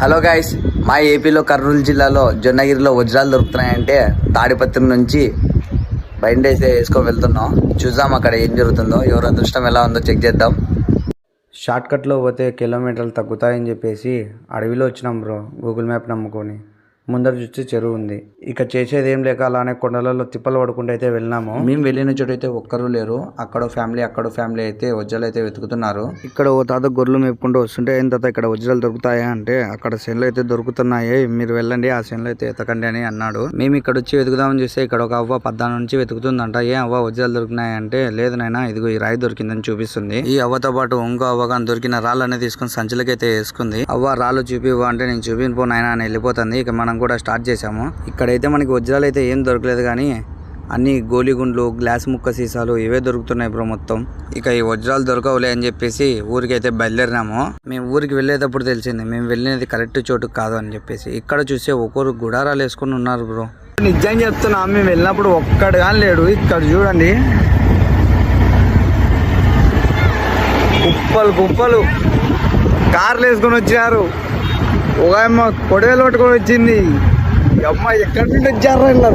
Hello guys మా ఏపీలో కర్నూలు జిల్లాలో జొన్నగిరిలో వజ్రాలు దొరుకుతున్నాయంటే తాడిపత్రి నుంచి బయటేసి వేసుకొని వెళ్తున్నాం. చూద్దాం అక్కడ ఏం జరుగుతుందో ఎవరు అదృష్టం ఎలా ఉందో చెక్ చేద్దాం. షార్ట్కట్లో పోతే కిలోమీటర్లు తగ్గుతాయని చెప్పేసి అడవిలో వచ్చినాం బ్రో గూగుల్ మ్యాప్ నమ్ముకొని. ముందర చూస్తే చెరువు ఉంది. ఇక చేసేది ఏం లేక అలానే కొండలలో తిప్పలు పడుకుంటూ అయితే వెళ్ళినాము. మేము వెళ్ళిన చోటు అయితే ఒక్కరు లేరు. అక్కడ ఫ్యామిలీ అక్కడ ఫ్యామిలీ అయితే వజ్రాలు అయితే వెతుకుతున్నారు. ఇక్కడ ఓ తాత గొర్రెలు మేపుకుంటూ వస్తుంటే ఏం తాత ఇక్కడ వజ్రాలు దొరుకుతాయా? అంటే అక్కడ సెన్లు అయితే దొరుకుతున్నాయి. మీరు వెళ్ళండి ఆ సెన్లు అయితే ఎతకండి అని అన్నాడు. మేము ఇక్కడ వచ్చి వెతుకుదామని చూస్తే ఇక్కడ ఒక అవ్వ పద్దా నుంచి వెతుకుతుందంట. ఏ అవ్వ వజ్రాలు దొరికినాయి? అంటే లేదు నాయన ఇదిగో ఈ రాయి దొరికిందని చూపిస్తుంది. ఈ అవ్వతో పాటు ఇంకో అవ్వగాని దొరికిన రాళ్ళని తీసుకుని సంచులకైతే వేసుకుంది. అవ్వ రాళ్ళు చూపివ్వ అంటే నేను చూపిన పో నాయనా అని వెళ్ళిపోతుంది. ఇక మనం కూడా స్టార్ట్ చేశాము. ఇక్కడైతే మనకి వజ్రాలు అయితే ఏం దొరకలేదు కానీ అన్ని గోలిగుండ్లు గ్లాస్ ముక్క సీసాలు ఇవే దొరుకుతున్నాయి బ్రో మొత్తం. ఇక ఈ వజ్రాలు దొరకవులే అని చెప్పేసి ఊరికైతే బయలుదేరినాము. మేము ఊరికి వెళ్ళేటప్పుడు తెలిసింది మేము వెళ్ళినది కరెక్ట్ చోటు కాదు అని చెప్పేసి. ఇక్కడ చూస్తే ఒక్కొరు గుడారాలు వేసుకుని ఉన్నారు బ్రో. నిజం చెప్తున్నా మేము వెళ్ళినప్పుడు ఒక్కడు కానీ లేడు. ఇక్కడ చూడండి. కుప్పలు కుప్పలు. కార్లు వేసుకొని వచ్చారు ఒక అమ్మ కొడవలు పట్టుకొని వచ్చింది. అమ్మ ఎక్కడి నుండి వచ్చారు ఇలా?